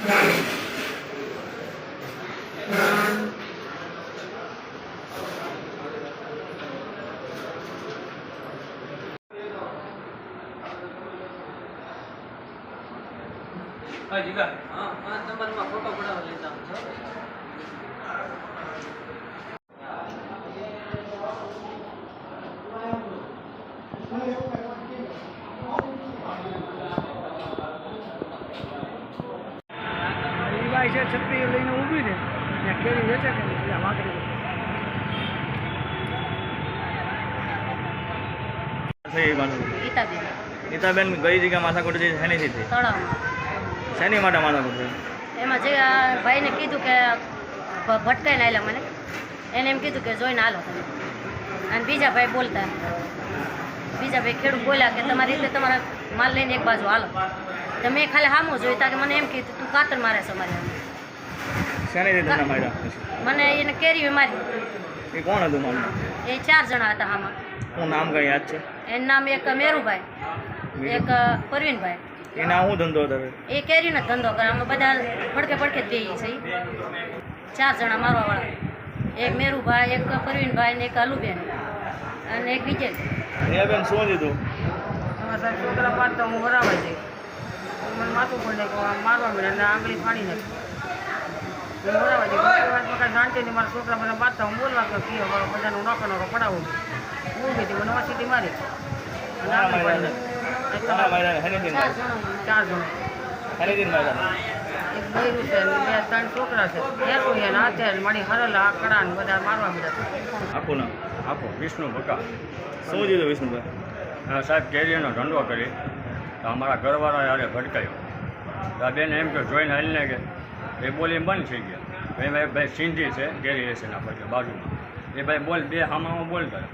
હા જીગા હા પાંચ નંબરમાં ફોટો પડાવવા લેતા છો ભાઈ છે છત્રી લઈને ઊભી છે ત્યાં કેરી વેચે કે વાંકડી ગીતાબેન નીતાબેન કઈ જગ્યા માથાકૂટ છે? શેની થી શેની માટે માથાકૂટ છે? એમાં જે આ ભાઈને કીધું કે ભટકાઈને આવેલા મને એને એમ કીધું કે જોઈને હાલો તમે. અને બીજા ભાઈ બોલતા બીજા ભાઈ ખેડૂત બોલ્યા કે તમારી રીતે તમારા માલ લઈને એક બાજુ હાલો. તો મેં ખાલી હામું જોઈતા કે મને એમ કીધું તું કાતર મારે છે મારે શેની રીતે તમને માર્યા? મને એને કેરી મારી. એ કોણ હતું મારું? એ ચાર જણા હતા હામાં હું નામ કઈ યાદ છે? એનું નામ એક મેરુભાઈ એક પરવીનભાઈ. એના હું ધંધો હતો એ કેરીનો ધંધો કરે. અમે બધા પડકે પડકે જ દઈએ છીએ ચાર જણા મારવાવાળા. એક મેરુભાઈ એક પરવીનભાઈ ને એક અલુબેન અને એક બીજે બેન શું લીધું? સાહેબ છોકરા પાડતા હું વરાવા જઈ મને માથું પડે કે આ મારવા મળે અને આંગળી ફાડી નાખી. વરાવા જઈ કાંઈ શાંતિથી મારા છોકરા બધા બાંધતા હું બોલવા કે કીઓ મારો બધાનું નોકો નોકો પડાવું છું હું કીધી મને મારી અને ચાર જણા એક બૈરું છે બે ત્રણ છોકરા છે એનું એને હાથે ને મારી હરેલા આકડા ને બધા મારવા નામ આપો વિષ્ણુ બકા શું દીધું વિષ્ણુભાઈ સાહેબ કેરીનો ધંધો કરી. તો અમારા ઘરવાળા યારે ભટકાયો બેન એમ કે જોઈને હાલીને કે એ બોલી બંધ થઈ ગયા. ભાઈ એ ભાઈ ભાઈ સિંધી છે કેરી ના પછી બાજુમાં. એ ભાઈ બોલ બે હામામાં બોલતા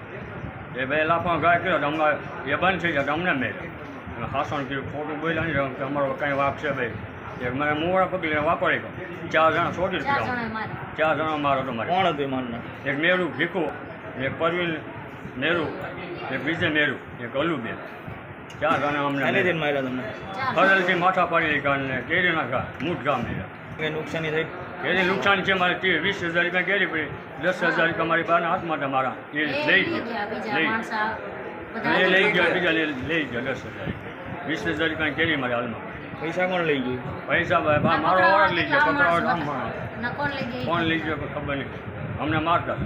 એ ભાઈ લાફા ગાય કર્યો તો અમારે એ બંધ થઈ ગયા તો અમને મેળ્યો અને હાસણ કર્યું ખોટું બોલ્યા નહીં કે અમારો કાંઈ વાક છે ભાઈ. એક મને મોડા પકડીને વાપરી ગયો. ચાર જણા છોડી દીધા. ગયા ચાર જણા મારો તો મારે કોણ હતું એ મારું એક મેરું ભીખું એક પરવીન મેરું એક વિજય મેરું એક અલુબેન. ચાર જણા અમને માર્યા તમને? ચાર ફરલથી માથા પાડી કારણે કેરીના ઘા મૂઠ ગામ મેળ્યા. કઈ નુકસાની થઈ? એની નુકસાન છે મારે તે વીસ હજાર રૂપિયા કેરી પડી. દસ હજાર રૂપિયા મારી બાના હાથ માટે મારા. એ લઈ લઈ ગયા. લઈ લઈ ગયા બીજા લઈ લઈ ગયા દસ હજાર વીસ હજાર રૂપિયા કેરી મારી હાલમાં. પૈસા કોણ લઈ ગયું? પૈસા ભાઈ મારો વાળા લઈ ગયો માણસ કોણ લઈ ગઈ? કોણ લઈ ગયો ખબર નહીં. અમને મારતા.